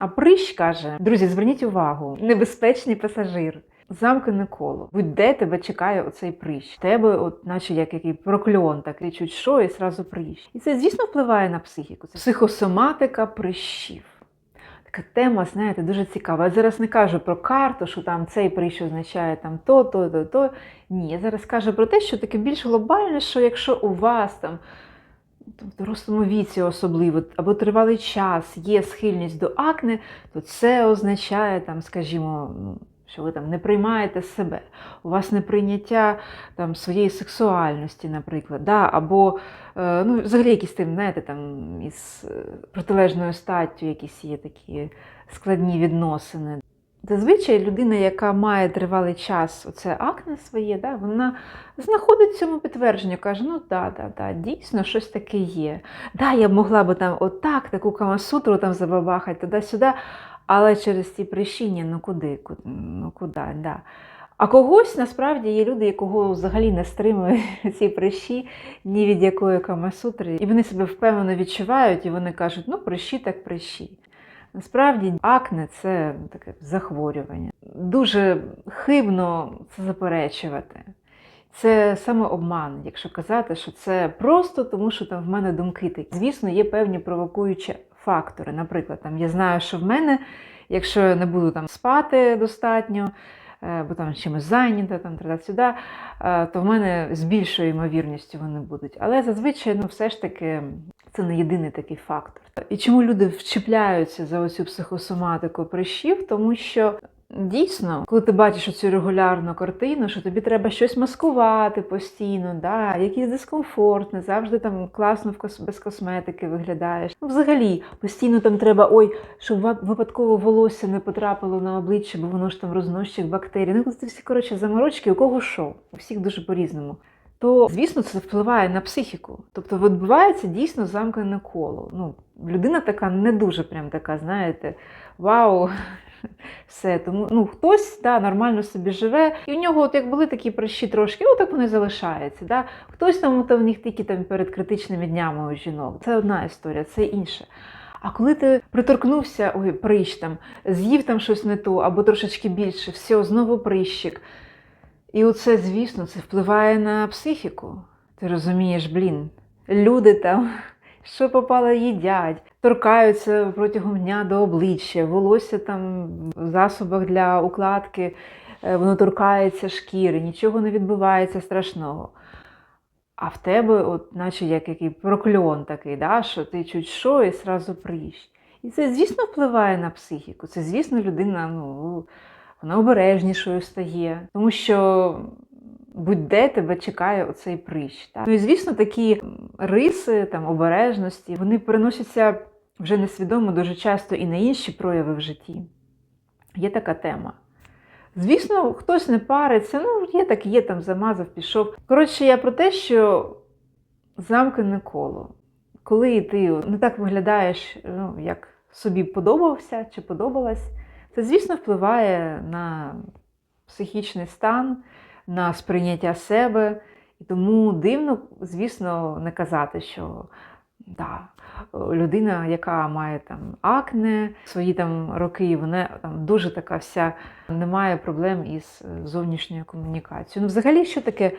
А прищ каже: друзі, зверніть увагу, небезпечний пасажир. Замкнене коло. Будь-де тебе чекає оцей прищ. Тебе, от, наче як який прокльон, такий чуть що, і зразу прищ. І це, звісно, впливає на психіку. Це психосоматика прищів. Така тема, знаєте, дуже цікава. Я зараз не кажу про карту, що там цей прищ означає там то, то, то, то. Ні, я зараз кажу про те, що таке більш глобальне, що якщо у вас там в дорослому віці особливо, або тривалий час є схильність до акне, то це означає, там, скажімо, ну, що ви там не приймаєте себе, у вас неприйняття там, своєї сексуальності, наприклад, да? або е, ну, взагалі якісь тим, знаєте, там, із е, протилежною статтю якісь є такі складні відносини. Зазвичай людина, яка має тривалий час оце акне своє, да, вона знаходить цьому підтвердження, каже, ну да, да, да, дійсно щось таке є. Да, я б могла би там отак, таку камасутру там забабахати туди-сюди, але через ці прищіння, ну куди, куди, ну куди, да. А когось насправді є люди, якого взагалі не стримують ці прищі ні від якої камасутри. І вони себе впевнено відчувають, і вони кажуть, ну прищі так прищі. Насправді акне це таке захворювання. Дуже хибно це заперечувати. Це саме обман, якщо казати, що це просто тому, що там в мене думки такі. Звісно, є певні провокуючі фактори. Наприклад, там я знаю, що в мене, якщо я не буду там спати достатньо, е, бо там чимось зайнята, там туди-сюди, е, то в мене з більшою ймовірністю вони будуть. Але зазвичай, ну, все ж таки, це не єдиний такий фактор. І чому люди вчіпляються за оцю психосоматику прищів? Тому що дійсно, коли ти бачиш оцю регулярну картину, що тобі треба щось маскувати постійно, да, якийсь дискомфорт, не завжди там класно без косметики виглядаєш. Ну, взагалі, постійно там треба, ой, щоб випадково волосся не потрапило на обличчя, бо воно ж там розносчик бактерій. Ну, це всі коротше заморочки, у кого що, у всіх дуже по-різному то звісно це впливає на психіку. Тобто відбувається дійсно замкнене коло. Ну, людина така не дуже прям така, знаєте, вау. Все, тому ну хтось да, нормально собі живе, і у нього, от як були такі прищі трошки, отак вони залишаються. Да? Хтось там то в них тільки там перед критичними днями у жінок. Це одна історія, це інша. А коли ти приторкнувся, ой, прищ там, з'їв там щось не то, або трошечки більше, все, знову прищик. І оце, звісно, це впливає на психіку. Ти розумієш, блін, люди там, що попало, їдять, торкаються протягом дня до обличчя, волосся там в засобах для укладки, е, воно торкається шкіри, нічого не відбувається страшного. А в тебе, от, наче як який прокльон такий, да, що ти чуть що і зразу прищ. І це, звісно, впливає на психіку. Це, звісно, людина, ну вона обережнішою стає, тому що будь-де тебе чекає оцей прищ. Так? Ну і звісно, такі риси там, обережності вони переносяться вже несвідомо дуже часто і на інші прояви в житті. Є така тема. Звісно, хтось не париться, ну, є так, є там замазав, пішов. Коротше, я про те, що замкнене коло. Коли ти не так виглядаєш, ну, як собі подобався чи подобалась, це, звісно, впливає на психічний стан, на сприйняття себе. І тому дивно, звісно, не казати, що да, людина, яка має там акне, свої там роки, вона там дуже така вся не має проблем із зовнішньою комунікацією. Ну, взагалі, що таке?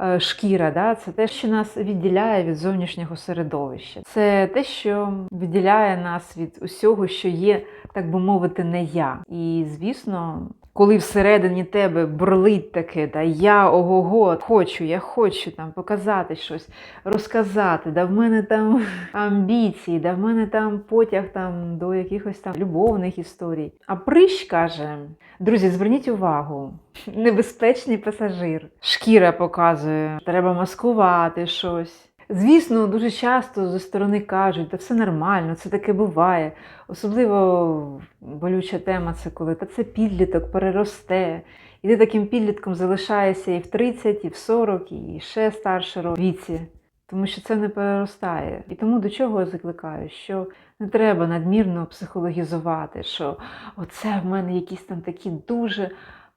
Е, Шкіра, да, це те, що нас відділяє від зовнішнього середовища. Це те, що відділяє нас від усього, що є, так би мовити, не я. І звісно, коли всередині тебе бурлить таке, да я ого-го, хочу, я хочу там показати щось, розказати, да в мене там амбіції, да в мене там потяг там до якихось там любовних історій. А прищ каже: друзі, зверніть увагу, небезпечний пасажир. Шкіра показує, треба маскувати щось. Звісно, дуже часто зі сторони кажуть, та все нормально, це таке буває. Особливо болюча тема це коли та це підліток переросте. І ти таким підлітком залишаєшся і в 30, і в 40, і ще старше віці. Тому що це не переростає. І тому до чого я закликаю, що не треба надмірно психологізувати, що оце в мене якісь там такі дуже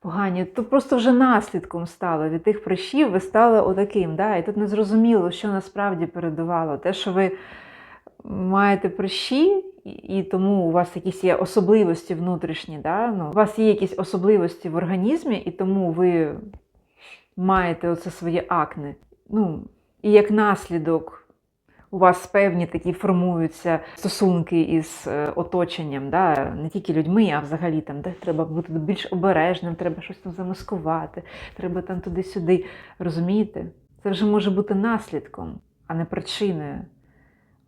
погані, то просто вже наслідком стало від тих прищів, ви стали отаким. Да? І тут не зрозуміло, що насправді передувало. Те, що ви маєте прищі, і, тому у вас якісь є особливості внутрішні, да? ну, у вас є якісь особливості в організмі, і тому ви маєте оце своє акне. Ну, і як наслідок у вас певні такі формуються стосунки із е, оточенням, да? не тільки людьми, а взагалі там, де треба бути більш обережним, треба щось там замаскувати, треба там туди-сюди. Розумієте? Це вже може бути наслідком, а не причиною.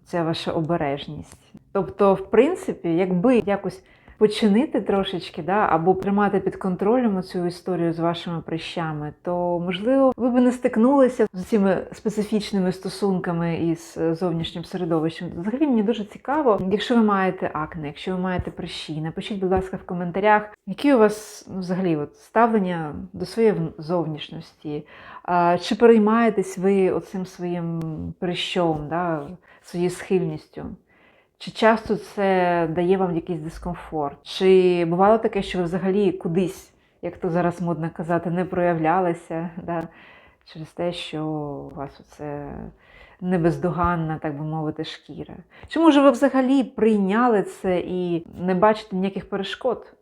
Це ваша обережність. Тобто, в принципі, якби якось починити трошечки, да, або тримати під контролем цю історію з вашими прищами, то можливо ви б не стикнулися з цими специфічними стосунками із е, зовнішнім середовищем. Взагалі мені дуже цікаво, якщо ви маєте акне, якщо ви маєте прищі, напишіть, будь ласка, в коментарях, які у вас взагалі от, ставлення до своєї вн- зовнішності. Чи переймаєтесь ви оцим своїм прищом, да, своєю схильністю? Чи часто це дає вам якийсь дискомфорт? Чи бувало таке, що ви взагалі кудись, як то зараз модно казати, не проявлялися да? через те, що у вас оце небездоганна, так би мовити, шкіра? Чи може ви взагалі прийняли це і не бачите ніяких перешкод?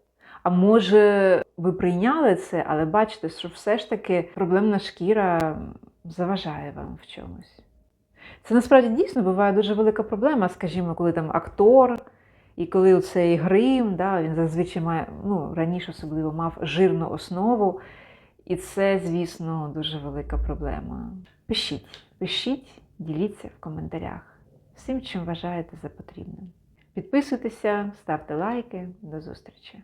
А може, ви прийняли це, але бачите, що все ж таки проблемна шкіра заважає вам в чомусь? Це насправді дійсно буває дуже велика проблема, скажімо, коли там актор, і коли цей грим, да, він зазвичай має, ну, раніше особливо мав жирну основу. І це, звісно, дуже велика проблема. Пишіть, пишіть, діліться в коментарях всім, чим вважаєте за потрібне. Підписуйтеся, ставте лайки. До зустрічі!